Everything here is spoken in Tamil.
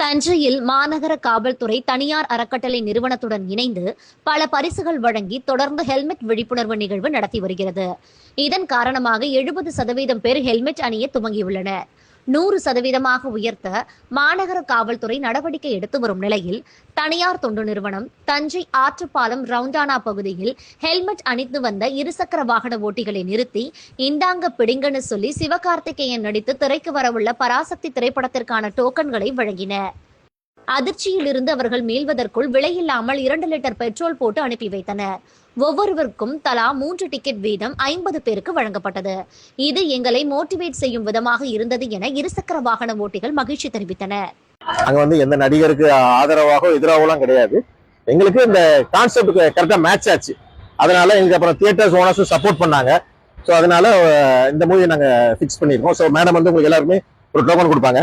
தஞ்சையில் மாநகர காவல்துறை தனியார் அறக்கட்டளை நிறுவனத்துடன் இணைந்து பல பரிசுகள் வழங்கி தொடர்ந்து ஹெல்மெட் விழிப்புணர்வு நிகழ்வு நடத்தி வருகிறது. இதன் காரணமாக எழுபது சதவீதம் பேர் ஹெல்மெட் அணிய துவங்கியுள்ளனர். நூறு சதவீதமாக உயர்த்த மாநகர காவல்துறை நடவடிக்கை எடுத்து வரும் நிலையில் தனியார் தொண்டு நிறுவனம் தஞ்சை ஆற்றுப்பாலம் ரவுண்டானா பகுதியில் ஹெல்மெட் அணிந்து வந்த இருசக்கர வாகன ஓட்டிகளை நிறுத்தி இந்தாங்க பிடிங்கன்னு சொல்லி சிவகார்த்திகேயன் நடித்து திரைக்கு வரவுள்ள பராசக்தி திரைப்படத்திற்கான டோக்கன்களை வழங்கினர் அதிர்ச்சியிலிருந்து அவர்கள் மீள்வதற்குள் விலையில்லாமல் இரண்டு லிட்டர் பெட்ரோல் போட்டு அனுப்பி வைத்தனர். ஒவ்வொருவருக்கும் தலா மூன்று டிக்கெட் வீதம் ஐம்பது பேருக்கு வழங்கப்பட்டது. இது எங்களை மோட்டிவேட் செய்யும் விதமாக இருந்தது என இருசக்கர வாகன ஓட்டிகள் மகிழ்ச்சி தெரிவித்தனர். அங்க வந்து எந்த நடிகருக்கு ஆதரவாகவோ எதிராகலாம் கிடையாது. எங்களுக்கு இந்த கான்செப்ட் கரெக்டா மேட்ச் ஆச்சு. அதனால எங்களுக்கு அப்புறம் தியேட்டர்ஸ் ஓனர்ஸும் சப்போர்ட் பண்ணாங்க. ஸோ அதனால இந்த மூவியை நாங்க ஃபிக்ஸ் பண்ணியிருக்கோம். ஸோ மேடம் வந்து உங்களுக்கு எல்லாருமே ஒரு டோக்கன் கொடுப்பாங்க.